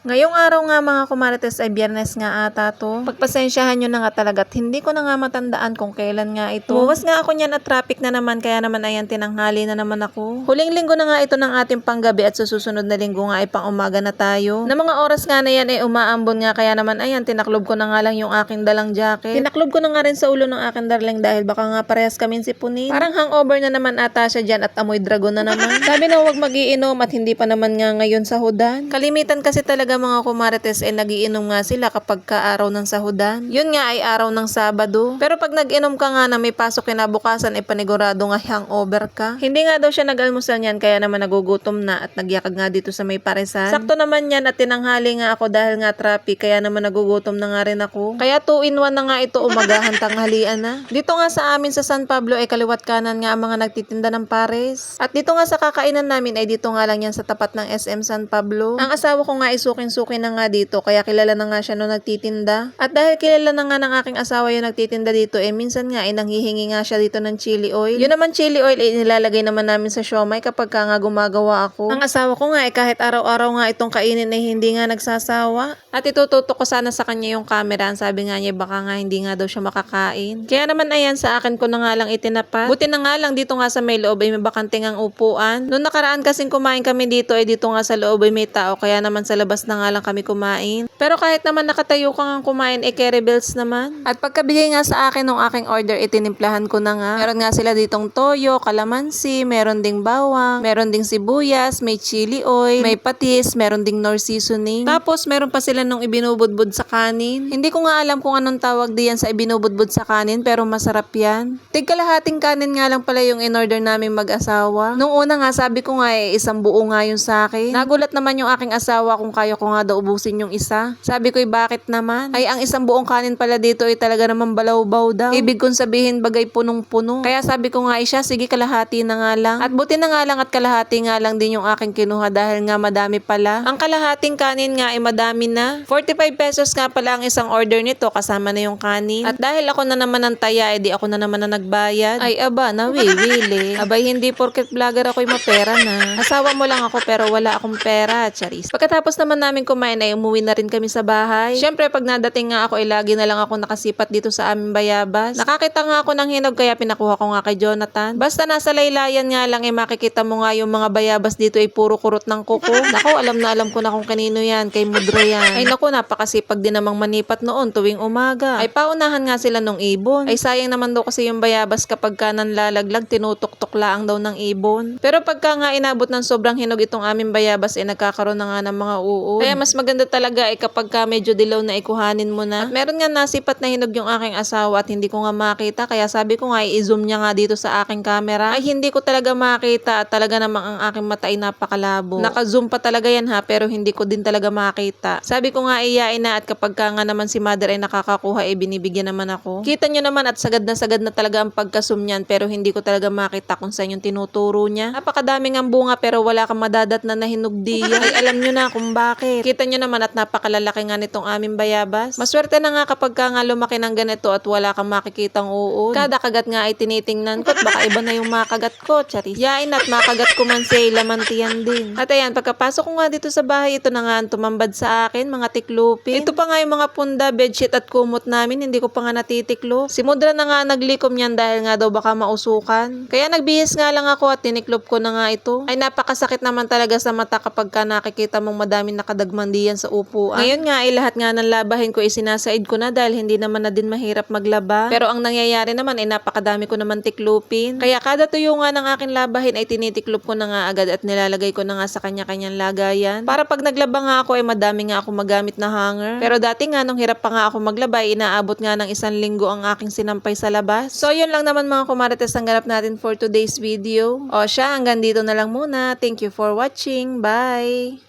Ngayong araw nga mga kumarates ay biyernes nga ata to. Pagpasensyahan nyo na nga talaga at hindi ko na nga matandaan kung kailan nga ito. Buwas nga ako niyan at traffic na naman kaya naman ayan tinanghali na naman ako. Huling linggo na nga ito ng ating panggabi at sa susunod na linggo nga ay pang umaga na tayo. Na mga oras nga na yan ay umaambon nga kaya naman ayan tinaklob ko na nga lang yung aking dalang jacket. Tinaklob ko na nga rin sa ulo ng aking darling dahil baka nga parehas kami si Punin. Parang hangover na naman ata siya dyan at amoy dragon na naman. Sabi na huwag magiinom at hindi pa naman nga ngayon sahudan. Kalimitan kasi talaga mga kumarites ay nagiinom nga sila kapag ka araw ng sahudan. Yun nga ay araw ng Sabado. Pero pag nag-inom ka nga na may pasok kinabukasan ay panigurado nga hangover ka. Hindi nga daw siya nag-almusal niyan kaya naman nagugutom na at nagyakag nga dito sa may paresan. Sakto naman yan at tinanghali nga ako dahil nga traffic kaya naman nagugutom na nga rin ako. Kaya 2 in 1 na nga ito umagahan tanghalian na. Dito nga sa amin sa San Pablo ay kaliwat kanan nga ang mga nagtitinda ng pares. At dito nga sa kakainan namin ay dito nga lang yan sa tapat ng SM San Pablo. Ang asawa ko nga ay sukin-sukin na nga dito kaya kilala na nga siya nung nagtitinda. At dahil kilala na nga ng aking asawa yung nagtitinda dito eh minsan nga ay nanghihingi nga siya dito ng chili oil. Yun naman chili oil ay nilalagay naman namin sa siomay kapag ka nga gumagawa ako. Ang asawa ko nga ay kahit araw-araw nga itong kainin ay hindi nga nagsasawa. At itututok ko sana sa kanya yung camera. Ang sabi nga niya baka nga hindi nga daw siya makakain. Kaya naman ayan sa akin ko na nga lang itinapat. Buti na nga lang dito nga sa may loob ay may bakanting ang upuan. Noong nakaraan kasing kumain kami dito ay dito nga sa loob ay may tao kaya naman sa labas na nga lang kami kumain. Pero kahit naman nakatayo ka nga kumain eh carry bells naman. At pagkabigay nga sa akin ng aking order itinimplahan ko na nga. Meron nga sila ditong toyo, kalamansi, meron ding bawang, meron ding sibuyas, may chili oil, may patis, meron ding nor seasoning. Tapos meron pa sila nung ibinubudbud sa kanin. Hindi ko nga alam kung anong tawag diyan sa ibinubudbud sa kanin pero masarap yan. Tig kalahating kanin nga lang pala yung in-order namin mag-asawa. Nung una nga sabi ko nga eh isang buo nga yun sa akin. Nagulat naman yung aking asawa kung kaya ko nga daw ubusin yung isa. Sabi ko eh bakit naman? Ay ang isang buong kanin pala dito ay talaga naman balaw-baw daw. Ibig kong sabihin bagay punong-puno. Kaya sabi ko nga eh siya sige kalahati na nga lang. At buti na nga lang at kalahati nga lang din yung aking kinuha dahil nga madami pala. Ang kalahating kanin nga ay madami na. 45 pesos nga pala ang isang order nito kasama na yung kanin. At dahil ako na naman ang taya, edi ako na naman na nagbayad. Ay aba, nawiwili. Abay hindi porket vlogger ako'y mapera na. Asawa mo lang ako pero wala akong pera, charis. Pagkatapos naman namin kumain ay umuwi na rin kami sa bahay. Siyempre pag nadating nga ako ay lagi na lang ako nakasipat dito sa aming bayabas. Nakakita nga ako ng hinog kaya pinakuha ko nga kay Jonathan. Basta nasa laylayan nga lang ay makikita mo nga yung mga bayabas dito ay puro kurot ng kuko. Nako, alam na alam ko na kung kanino yan, kay Mudra yan. Ay naku, napakasipag din namang manipat noon tuwing umaga. Ay paunahan nga sila nung ibon. Ay sayang naman daw kasi yung bayabas kapag ka nanlalaglag, tinutok-tok laang daw ng ibon. Pero pagka nga inabot ng sobrang hinog itong aming bayabas, ay nagkakaroon na nga ng mga uod. Kaya mas maganda talaga ay kapag ka medyo dilaw na ikuhanin mo na. At meron nga nasipat na hinog yung aking asawa at hindi ko nga makita. Kaya sabi ko nga i-zoom niya nga dito sa aking camera. Ay hindi ko talaga makita at talaga namang ang aking mata ay napakalabo. Naka-zoom pa talaga yan ha pero hindi ko din talaga makita. Sabi ko nga iyain na at kapag ka nga naman si mother ay nakakakuha ay binibigyan naman ako. Kita nyo naman at sagad na sagad na talaga ang pagka-zoom niyan pero hindi ko talaga makita kung saan yung tinuturo niya. Napakadaming ang bunga pero wala kang madadat na nahinog diya. Ay alam nyo na kung bakit. Kita nyo naman at napakalalaki nga nitong aming bayabas. Maswerte na nga kapag ka nga lumaki ng ganito at wala kang makikitang uod. Kada kagat nga ay tinitingnan ko at baka iba na yung makagat ko. Charis. Yain at makagat ko man siya lamantiyan din. At ayan, pagkapasok ko nga dito sa bahay, ito na nga ang tumambad sa akin, mga tiklupin. Ito pa nga yung mga punda, bedsheet at kumot namin, hindi ko pa nga natitiklo. Si Mudra na nga naglikom niyan dahil nga daw baka mausukan. Kaya nagbihis nga lang ako at tiniklop ko na nga ito. Ay napakasakit naman talaga sa mata kapag ka nakikita mong madaming nakadagman diyan sa upuan. Ngayon nga ay lahat nga ng labahin ko isinasaid ko na dahil hindi naman na din mahirap maglaba. Pero ang nangyayari naman ay napakadami ko naman tiklupin. Kaya kada tuyo nga ng aking labahin ay tinitiklop ko na nga agad at nilalagay ko na nga sa kanya-kanyang lagayan. Para pag naglaba nga ako ay madami nga ako magamit na hanger. Pero dati nga nung hirap pa nga ako maglaba ay inaabot nga ng isang linggo ang aking sinampay sa labas. So yun lang naman mga kumarites ang ganap natin for today's video. O siya hanggang dito na lang muna. Thank you for watching. Bye!